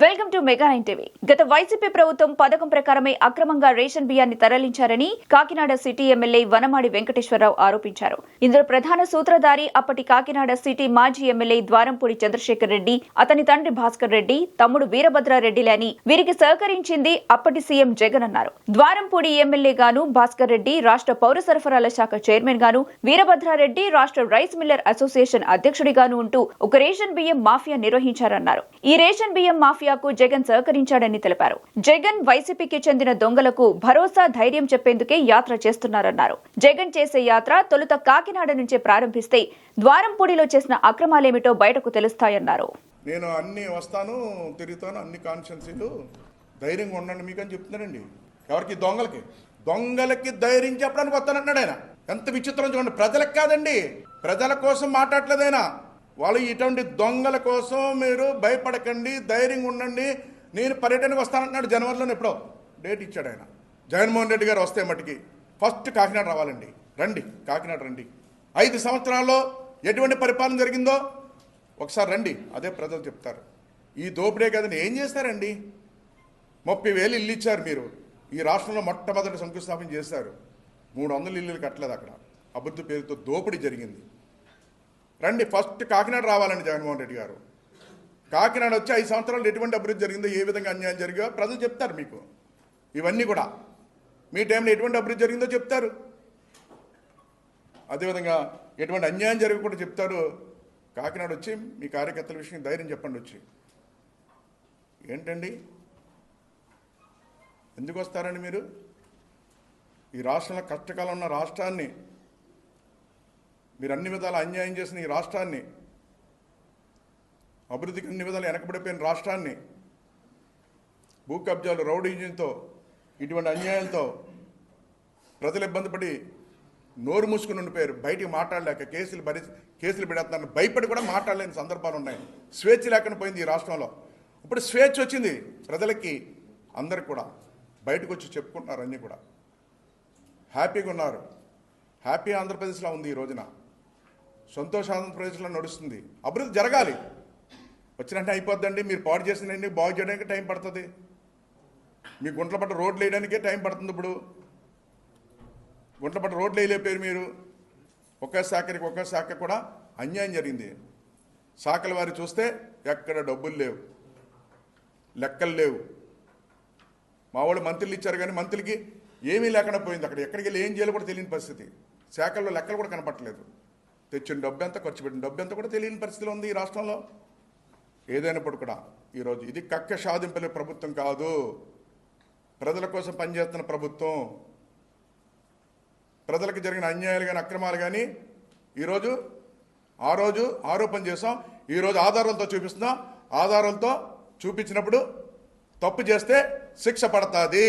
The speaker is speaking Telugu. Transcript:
Welcome to mega nine TV. గత వైసీపీ ప్రభుత్వం పథకం ప్రకారమే అక్రమంగా రేషన్ బియ్యాన్ని తరలించారని కాకినాడ సిటీ ఎమ్మెల్యే వనమాడి వెంకటేశ్వరరావు ఆరోపించారు. ఇందులో ప్రధాన సూత్రధారి అప్పటి కాకినాడ సిటీ మాజీ ఎమ్మెల్యే ద్వారంపూడి చంద్రశేఖర్ రెడ్డి అతని తండ్రి భాస్కర్ రెడ్డి తమ్ముడు వీరభద్రారెడ్డిలని వీరికి సహకరించింది అప్పటి సీఎం జగన్ అన్నారు. ద్వారంపూడి ఎమ్మెల్యే గాను భాస్కర్ రెడ్డి రాష్ట్ర పౌర సరఫరాల శాఖ చైర్మన్ గాను వీరభద్రారెడ్డి రాష్ట్ర రైస్ మిల్లర్ అసోసియేషన్ అధ్యక్షుడిగాను ఉంటూ ఒక రేషన్ బియ్యం మాఫియా నిర్వహించారన్నారు. ఈ రేషన్ బియ్యం మాఫియాకు జగన్ సహకరించాడని తెలిపారు. జగన్ వైసీపీకి చెందిన దొంగలకు భరోసా ధైర్యం చెప్పేందుకే యాత్ర చేస్తున్నారన్నారు. జగన్ చేసే యాత్ర తొలుత కాకినాడ నుంచే ప్రారంభిస్తే ద్వారంపూడిలో చేసిన అక్రమాలేమిటో బయటకు తెలుస్తాయన్నారు. నేను అన్ని వస్తాను తిరుగుతాను అన్ని కాన్షియన్సీలు ధైర్యంగా ఉండండి మీకు అని చెప్తున్నానండి. ఎవరికి? దొంగలకి. దొంగలకి ధైర్యం చెప్పడానికి వస్తానంటున్నాడు ఆయన. ఎంత విచిత్రం చూడండి. ప్రజలకు కాదండి. ప్రజల కోసం మాట్లాడలేదు ఆయన. వాళ్ళు ఇటువంటి దొంగల కోసం మీరు భయపడకండి ధైర్యంగా ఉండండి. నేను పర్యటనకు వస్తానంటున్నాడు జనవరిలో ఎప్పుడో డేట్ ఇచ్చాడు ఆయన. జగన్మోహన్ రెడ్డి గారు వస్తే మటుకి ఫస్ట్ కాకినాడ రావాలండి. రండి కాకినాడ రండి. ఐదు సంవత్సరాల్లో ఎటువంటి పరిపాలన జరిగిందో ఒకసారి రండి అదే ప్రజలు చెప్తారు. ఈ దోపిడే కదని ఏం చేస్తారండి ముప్పై వేలు ఇల్లు ఇచ్చారు మీరు. ఈ రాష్ట్రంలో మొట్టమొదటి శంకుస్థాపన చేశారు. మూడు వందల ఇల్లులు కట్టలేదు అక్కడ. అభివృద్ధి పేరుతో దోపిడీ జరిగింది. రండి ఫస్ట్ కాకినాడ రావాలండి జగన్మోహన్ రెడ్డి గారు. కాకినాడ వచ్చి ఐదు సంవత్సరాలు ఎటువంటి అభివృద్ధి జరిగిందో ఏ విధంగా అన్యాయం జరిగా ప్రజలు చెప్తారు మీకు. ఇవన్నీ కూడా. మీ టైంలో ఎటువంటి అభివృద్ధి జరిగిందో చెప్తారు. అదేవిధంగా ఎటువంటి అన్యాయం జరగకుండా చెప్తారు. కాకినాడ వచ్చి మీ కార్యకర్తల విషయం ధైర్యం చెప్పండి వచ్చి. ఏంటండి? ఎందుకు వస్తారండి మీరు? ఈ రాష్ట్రంలో కష్టకాలం ఉన్న రాష్ట్రాన్ని మీరు అన్ని విధాలు అన్యాయం చేసిన ఈ రాష్ట్రాన్ని అభివృద్ధికి అన్ని విధాలు వెనకబడిపోయిన రాష్ట్రాన్ని భూ కబ్జాలు రౌడీజంతో ఇటువంటి అన్యాయాలతో ప్రజలు ఇబ్బంది పడి నోరు మూసుకుని ఉండిపోయారు. బయటికి మాట్లాడలేక కేసులు భరి కేసులు పెడేస్తున్నారు. భయపడి కూడా మాట్లాడలేని సందర్భాలు ఉన్నాయి. స్వేచ్ఛ లేకుండా పోయింది ఈ రాష్ట్రంలో. ఇప్పుడు స్వేచ్ఛ వచ్చింది ప్రజలకి అందరికి కూడా బయటకు వచ్చి చెప్పుకుంటున్నారు అన్నీ కూడా. హ్యాపీగా ఉన్నారు. హ్యాపీ ఆంధ్రప్రదేశ్లో ఉంది ఈ రోజున. సంతోష ప్రదేశంలో నడుస్తుంది. అభివృద్ధి జరగాలి. వచ్చినట్టు అయిపోద్దండి. మీరు పాడు చేసినండి బాగు చేయడానికి టైం పడుతుంది. మీ గుంట్ల పట్ల రోడ్లు వేయడానికే టైం పడుతుంది ఇప్పుడు. గుంట్ల పట్ల రోడ్లు వేయలేపారు మీరు. ఒక్క శాఖకి ఒక్క శాఖ కూడా అన్యాయం జరిగింది. శాఖల వారి చూస్తే ఎక్కడ డబ్బులు లేవు. లెక్కలు లేవు. మా వాళ్ళు మంత్రులు ఇచ్చారు కానీ మంత్రులకి ఏమీ లేకుండా పోయింది అక్కడ. ఎక్కడికి వెళ్ళి ఏం చేయాలో కూడా తెలియని పరిస్థితి. శాఖల్లో లెక్కలు కూడా కనపట్టలేదు తెచ్చిన డబ్బు ఎంత ఖర్చు పెట్టిన డబ్బు ఎంత కూడా తెలియని పరిస్థితిలో ఉంది ఈ రాష్ట్రంలో. ఏదైనప్పుడు కూడా ఈరోజు ఇది కక్క సాధింపలే ప్రభుత్వం కాదు. ప్రజల కోసం పనిచేస్తున్న ప్రభుత్వం. ప్రజలకు జరిగిన అన్యాయాలు కానీ అక్రమాలు కానీ ఈరోజు ఆ రోజు ఆరోపణ చేసాం ఈరోజు ఆధారాలతో చూపిస్తున్నాం. ఆధారాలతో చూపించినప్పుడు తప్పు చేస్తే శిక్ష పడుతుంది.